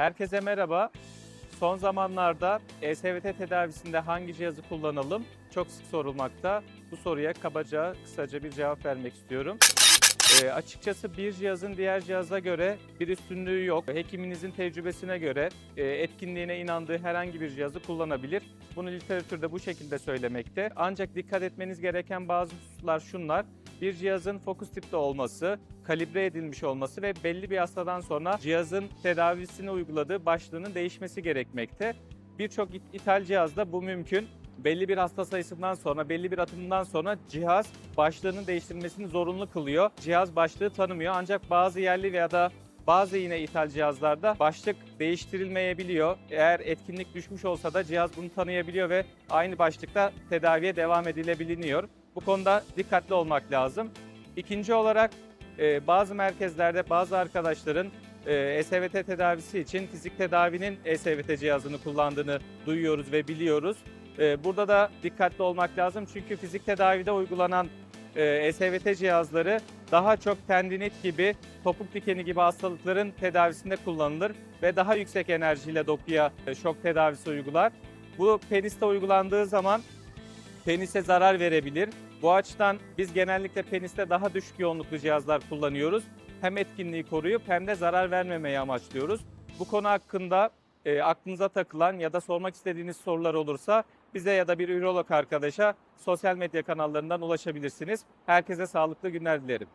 Herkese merhaba. Son zamanlarda ESVT tedavisinde hangi cihazı kullanalım çok sık sorulmakta. Bu soruya kabaca kısaca bir cevap vermek istiyorum. Ee, açıkçası bir cihazın diğer cihaza göre bir üstünlüğü yok. Hekiminizin tecrübesine göre e, etkinliğine inandığı herhangi bir cihazı kullanabilir. Bunu literatürde bu şekilde söylemekte. Ancak dikkat etmeniz gereken bazı hususlar şunlar. Bir cihazın fokus tipte olması, kalibre edilmiş olması ve belli bir hastadan sonra cihazın tedavisini uyguladığı başlığının değişmesi gerekmekte. Birçok it- ithal cihazda bu mümkün. Belli bir hasta sayısından sonra, belli bir atımından sonra cihaz başlığının değiştirilmesini zorunlu kılıyor. Cihaz başlığı tanımıyor ancak bazı yerli veya da bazı yine ithal cihazlarda başlık değiştirilmeyebiliyor. Eğer etkinlik düşmüş olsa da cihaz bunu tanıyabiliyor ve aynı başlıkta tedaviye devam edilebiliniyor. Bu konuda dikkatli olmak lazım. İkinci olarak e, bazı merkezlerde bazı arkadaşların e, ESVT tedavisi için fizik tedavinin ESVT cihazını kullandığını duyuyoruz ve biliyoruz. E, burada da dikkatli olmak lazım çünkü fizik tedavide uygulanan e, ESVT cihazları daha çok tendinit gibi, topuk dikeni gibi hastalıkların tedavisinde kullanılır ve daha yüksek enerjiyle dokuya e, şok tedavisi uygular. Bu peniste uygulandığı zaman penise zarar verebilir. Bu açıdan biz genellikle peniste daha düşük yoğunluklu cihazlar kullanıyoruz. Hem etkinliği koruyup hem de zarar vermemeyi amaçlıyoruz. Bu konu hakkında e, aklınıza takılan ya da sormak istediğiniz sorular olursa bize ya da bir ürolog arkadaşa sosyal medya kanallarından ulaşabilirsiniz. Herkese sağlıklı günler dilerim.